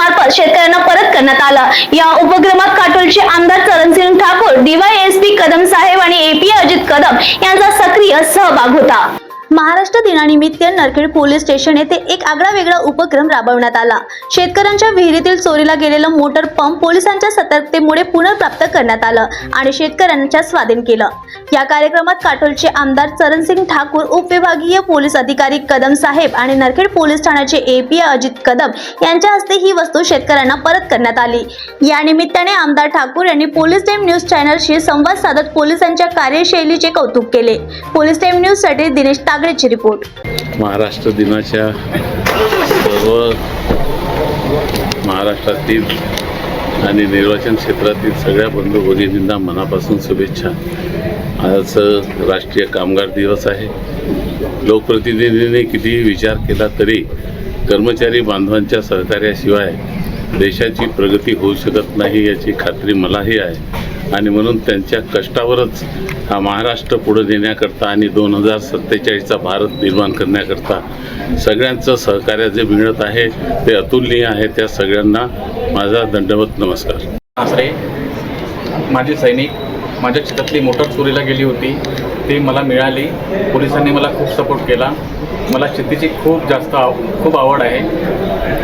मार्फत शेतकऱ्यांना परत करण्यात आला. या उपक्रमात काटोलचे आमदार चरणसिंग ठाकूर डीवायएसपी कदम साहेब आणि एपी अजित कदम यांचा सक्रिय सहभाग होता. महाराष्ट्र दिनानिमित्त नरखेड पोलीस स्टेशन येथे एक आगळा वेगळा उपक्रम राबवण्यात आला. शेतकऱ्यांच्या विहिरीतील चोरीला गेलेलं मोटर पंप पोलिसांच्या सतर्कतेमुळे पुनर्प्राप्त करण्यात आलं आणि शेतकऱ्यांच्या स्वाधीन केलं. या कार्यक्रमात काटोलचे आमदार चरणसिंग ठाकूर उपविभागीय पोलीस अधिकारी कदम साहेब आणि नरखेड पोलीस ठाण्याचे एपीए अजित कदम यांच्या हस्ते ही वस्तू शेतकऱ्यांना परत करण्यात आली. या निमित्ताने आमदार ठाकूर यांनी पोलीस टाइम न्यूज चॅनलशी संवाद साधत पोलिसांच्या कार्यशैलीचे कौतुक केले. पोलीस टाइम न्यूजसाठी दिनेश तागडेची रिपोर्ट. महाराष्ट्र दिनाच्या सर्व महाराष्ट्रातील आणि निर्वाचन क्षेत्रातील सगळ्या बंधू भगिनींना मनापासून शुभेच्छा. आज राष्ट्रीय कामगार दिवस आहे. लोकप्रतिनिधींनी किती विचार केला तरी कर्मचारी बांधवांच्या सहकार्याशिवाय देशाची प्रगती होऊ शकत नाही याची खात्री मलाही आहे. आणि म्हणून त्यांच्या कष्टावरच हा महाराष्ट्र पुढे नेण्याकरता आणि दोन हजार सत्तेचाळीसचा भारत निर्माण करण्याकरता सगळ्यांचं सहकार्य जे मिळत आहे ते अतुलनीय आहे त्या सगळ्यांना माझा दंडवत नमस्कार. आसरे माझे सैनिक माझ्या शेतातली मोटर चोरीला गेली होती ती मला मिळाली पोलिसांनी मला खूप सपोर्ट केला. मला शेतीची खूप जास्त आव खूप आवड आहे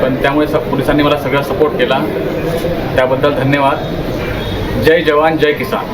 पण त्यामुळे स पोलिसांनी मला सगळा सपोर्ट केला. त्याबद्दल धन्यवाद. जय जवान जय किसान.